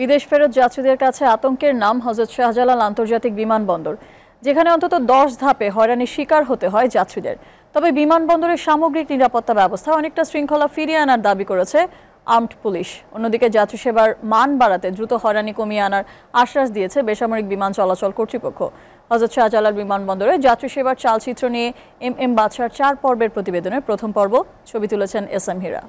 বিদেশ ফেরত যাত্রীদের কাছে আতঙ্কের নাম হজরত শাহজালাল আন্তর্জাতিক বিমানবন্দর, যেখানে অন্তত দশ ধাপে হয়রানির শিকার হতে হয় যাত্রীদের। তবে বিমানবন্দরের সামগ্রিক নিরাপত্তা ব্যবস্থা অনেকটা শৃঙ্খলা ফিরিয়ে আনার দাবি করেছে আর্মড পুলিশ। অন্যদিকে যাত্রী সেবার মান বাড়াতে দ্রুত হয়রানি কমিয়ে আনার আশ্বাস দিয়েছে বেসামরিক বিমান চলাচল কর্তৃপক্ষ। হজরত শাহজালাল বিমানবন্দরে যাত্রী সেবার চালচিত্র নিয়ে এম এম বাদশার চার পর্বের প্রতিবেদনের প্রথম পর্ব, ছবি তুলেছেন এস এম হীরা।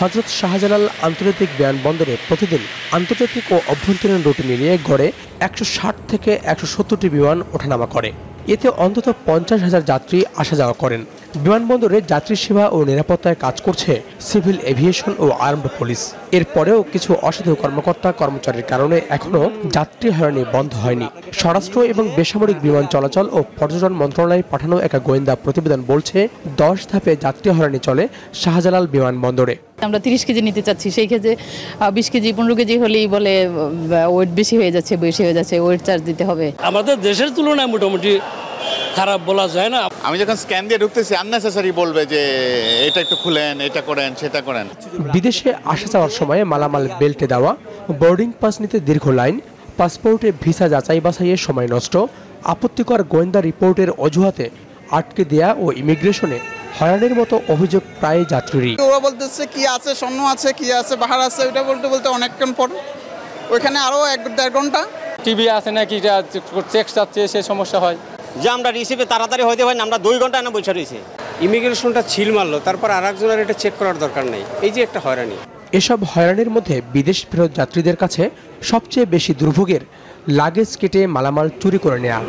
হজরত শাহজালাল আন্তর্জাতিক বিমানবন্দরে প্রতিদিন আন্তর্জাতিক ও অভ্যন্তরীণ রুট মিলিয়ে গড়ে একশো ষাট থেকে একশো বিমান ওঠানামা করে। এতে অন্তত পঞ্চাশ হাজার যাত্রী আসা যাওয়া করেন। বিমানবন্দরে যাত্রী সেবা ও নিরাপত্তায় কাজ করছে সিভিল এভিয়েশন ও আর্মড পুলিশ। এরপরেও কিছু অসাধু কর্মকর্তা কর্মচারীর কারণে এখনও যাত্রী হয়রানি বন্ধ হয়নি। স্বরাষ্ট্র এবং বেসামরিক বিমান চলাচল ও পর্যটন মন্ত্রণালয়ে পাঠানো এক গোয়েন্দা প্রতিবেদন বলছে দশ ধাপে যাত্রী হয়রানি চলে শাহজালাল বিমানবন্দরে। আমরা তিরিশ কেজি নিতে চাচ্ছি সেই ক্ষেত্রে বিশ কেজি পনেরো কেজি হলেই বলে ওয়েট বেশি হয়ে যাচ্ছে বেশি হয়ে যাচ্ছে ওয়েট চার্জ দিতে হবে। আমাদের দেশের তুলনায় মোটামুটি খারাপ বলা যায় না। আমি যখন স্ক্যান দিয়ে ঢুকতেছি আননেসেসারি বলবে যে এটা একটু খুলেন এটা করেন সেটা করেন। বিদেশে আসা যাওয়ার সময় মালামাল বেল্টে দেওয়া বোর্ডিং পাস নিতে দীর্ঘ লাইন পাসপোর্টে ভিসা যাচাই বাছাইয়ের সময় নষ্ট আপত্তিকর গোয়েন্দা রিপোর্টের অজুহাতে আটকে দেয়া ও ইমিগ্রেশনে হয়রানির মতো অভিযোগ প্রায় যাত্রীরই। ওরা বলতেছে কি আছে স্বর্ণ আছে কি আছে বাহার আছে ওইটা বলতে বলতে অনেকক্ষণ পর ওইখানে আরও এক দেড় ঘণ্টা। টিভি আছে নাকি চেক যাচ্ছে সে সমস্যা হয়। যে আমরা রিসিভে তাড়াতাড়ি হইতে হয় না আমরা দুই ঘণ্টা না বসে রয়েছে। ইমিগ্রেশনটা ছিল মারলো তারপর আর একজনের এটা চেক করার দরকার নেই। এই যে একটা হয়রানি। এসব হয়রানির মধ্যে বিদেশ ফেরত যাত্রীদের কাছে সবচেয়ে বেশি দুর্ভোগের লাগেজ কেটে মালামাল চুরি করে নেওয়া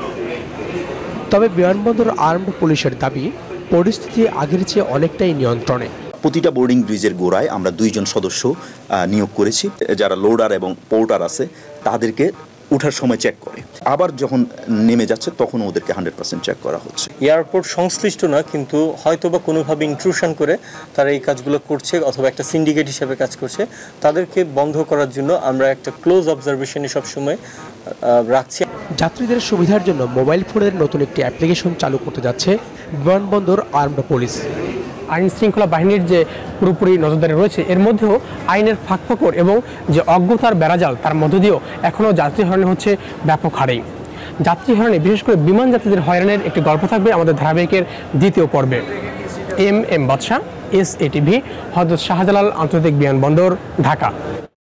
তবে বিমানবন্দর আর্মড পুলিশের দাবি পরিস্থিতি আগের চেয়ে অনেকটাই নিয়ন্ত্রণে। প্রতিটা বোর্ডিং ব্রিজের গোড়ায় আমরা দুইজন সদস্য নিয়োগ করেছি যারা লোডার এবং পোর্টার আছে তাদেরকে উঠার সময় চেক করে। আবার যখন নেমে যাচ্ছে তখন ওদেরকে হান্ড্রেড পার্সেন্ট চেক করা হচ্ছে। এয়ারপোর্ট সংশ্লিষ্ট না কিন্তু হয়তো বা কোনোভাবে ইন্ট্রুশন করে তারা এই কাজগুলো করছে অথবা একটা সিন্ডিকেট হিসেবে কাজ করছে তাদেরকে বন্ধ করার জন্য আমরা একটা ক্লোজ অবজারভেশনে সবসময় রাখছি। যাত্রীদের সুবিধার জন্য মোবাইল ফোনের নতুন একটি অ্যাপ্লিকেশন চালু করতে যাচ্ছে বিমানবন্দর আর্মড পুলিশ। আইন শৃঙ্খলা বাহিনীর যে পুরোপুরি নজরদারি রয়েছে, এর মধ্যেও আইনের ফাঁকফোকর এবং যে অজ্ঞতার বেড়াজাল, তার মধ্য দিয়েও এখনও যাত্রী হয়রানি হচ্ছে ব্যাপক হারেই। যাত্রী হয়রানি, বিশেষ করে বিমান যাত্রীদের হয়রানের একটি গল্প থাকবে আমাদের ধারাবাহিকের দ্বিতীয় পর্বে। M M Badshah, S ATV Hazrat Shahjalal আন্তর্জাতিক বিমানবন্দর, ঢাকা।